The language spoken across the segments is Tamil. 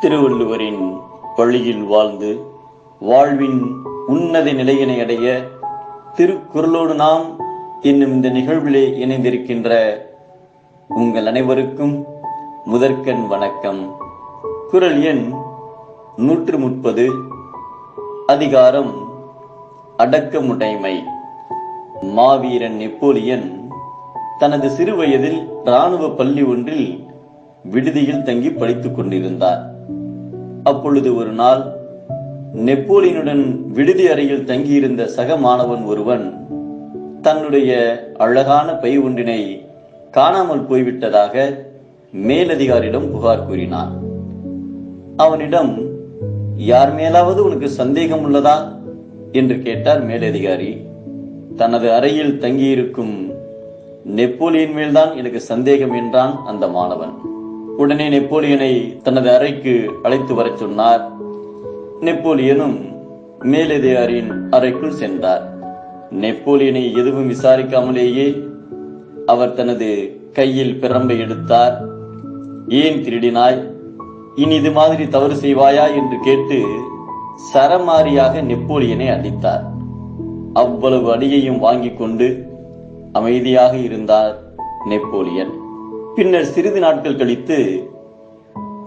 திருவள்ளுவரின் வழியில் வாழ்ந்து வாழ்வின் உன்னத நிலையினை அடைய திருக்குறளோடு நாம் என்னும் இந்த நிகழ்விலே இணைந்திருக்கின்ற உங்கள் அனைவருக்கும் முதற்கண் வணக்கம். குரல் எண் நூற்று முப்பது அதிகாரம் அடக்கமுடைமை. மாவீரன் நெப்போலியன் தனது சிறுவயதில் இராணுவ பள்ளி ஒன்றில் விடுதியில் தங்கி படித்துக் கொண்டிருந்தார். அப்பொழுது ஒரு நாள் நெப்போலியனுடன் விடுதி அறையில் தங்கியிருந்த சக மாணவன் ஒருவன் தன்னுடைய அழகான பை ஒன்றினை காணாமல் போய்விட்டதாக மேலதிகாரியிடம் புகார் கூறினான். அவனிடம் யார் மேலாவது உனக்கு சந்தேகம் உள்ளதா? என்று கேட்டார் மேலதிகாரி. தனது அறையில் தங்கியிருக்கும் நெப்போலியன் மேல்தான் எனக்கு சந்தேகம் என்றான் அந்த மாணவன். உடனே நெப்போலியனை தனது அறைக்கு அழைத்து வரச் சொன்னார். நெப்போலியனும் மேலதிகாரியின் அறைக்குள் சென்றார். நெப்போலியனை எதுவும் விசாரிக்காமலேயே அவர் தனது கையில் பிரம்பை எடுத்தார். ஏன் திருடினாய்? இனி இது மாதிரி தவறு செய்வாயா? என்று கேட்டு சரமாரியாக நெப்போலியனை அடித்தார். அவ்வளவு அடியையும் வாங்கிக் கொண்டு அமைதியாக இருந்தார் நெப்போலியன். பின்னர் சிறிது நாட்கள் கழித்து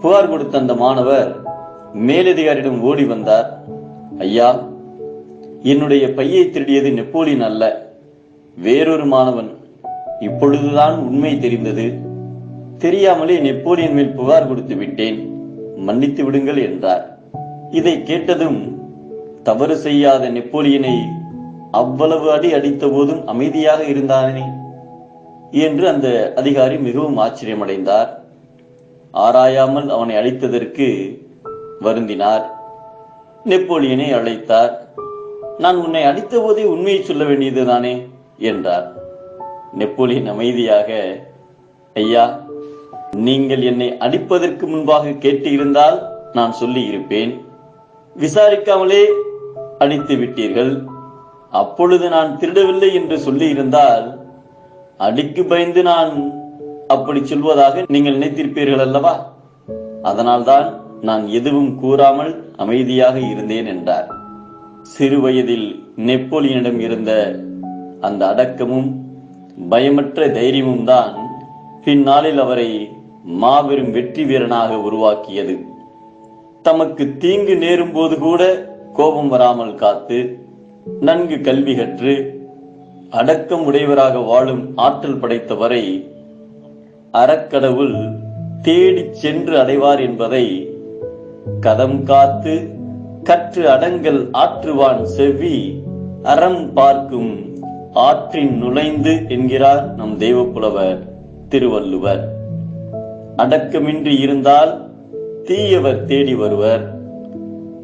புகார் கொடுத்த அந்த மாணவர் மேலதிகாரியிடம் ஓடி வந்தார். ஐயா என்னுடைய பையை திருடியது நெப்போலியன் அல்ல வேறொரு மாணவன். இப்பொழுதுதான் உண்மை தெரிந்தது. தெரியாமலே நெப்போலியன் மேல் புகார் கொடுத்து விட்டேன். மன்னித்து விடுங்கள் என்றார். இதை கேட்டதும் தவறு செய்யாத நெப்போலியனை அவ்வளவு அடி அடித்த போதும் அமைதியாக இருந்தானே? என்று அந்த அதிகாரி மிகவும் ஆச்சரியமடைந்தார். ஆராயாமல் அவனை அழைத்ததற்கு வருந்தினார். நெப்போலியனை அழைத்தார். நான் உன்னை அடித்த போதே உண்மையை சொல்ல வேண்டியதுதானே என்றார். நெப்போலியன் அமைதியாக ஐயா நீங்கள் என்னை அடிப்பதற்கு முன்பாக கேட்டு இருந்தால் நான் சொல்லி இருப்பேன். விசாரிக்காமலே அடித்து விட்டீர்கள். அப்பொழுது நான் திருடவில்லை என்று சொல்லி இருந்தால் அடிக்கு பயந்து நான் அப்படி சொல்வதாக நீங்கள் நினைத்திருப்பீர்கள் அல்லவா? அதனால்தான் நான் எதுவும் கூறாமல் அமைதியாக இருந்தேன் என்றார். சிறுவயதில் நெப்போலியனிடம் இருந்த அந்த அடக்கமும் பயமற்ற தைரியமும் தான் பின்னாளில் அவரை மாபெரும் வெற்றி வீரனாக உருவாக்கியது. தமக்கு தீங்கு நேரும் போது கூட கோபம் வராமல் காத்து நன்கு கல்வி கற்று அடக்கம் உடையவராக வாழும் ஆற்றல் படைத்தவரை அறக்கடவுள் தேடிச் சென்று அடைவார் என்பதை கதம் காத்து கற்று அடங்கல் ஆற்றுவான் செவ்வி அறம் பார்க்கும் ஆற்றின் நுழைந்து என்கிறார் நம் தெய்வப்புலவர் திருவள்ளுவர். அடக்கமின்றி இருந்தால் தீயவர் தேடி வருவர்.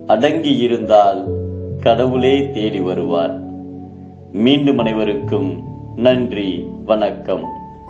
அடங்கி இருந்தால் கடவுளே தேடி வருவார். மீண்டும் அனைவருக்கும் நன்றி வணக்கம்.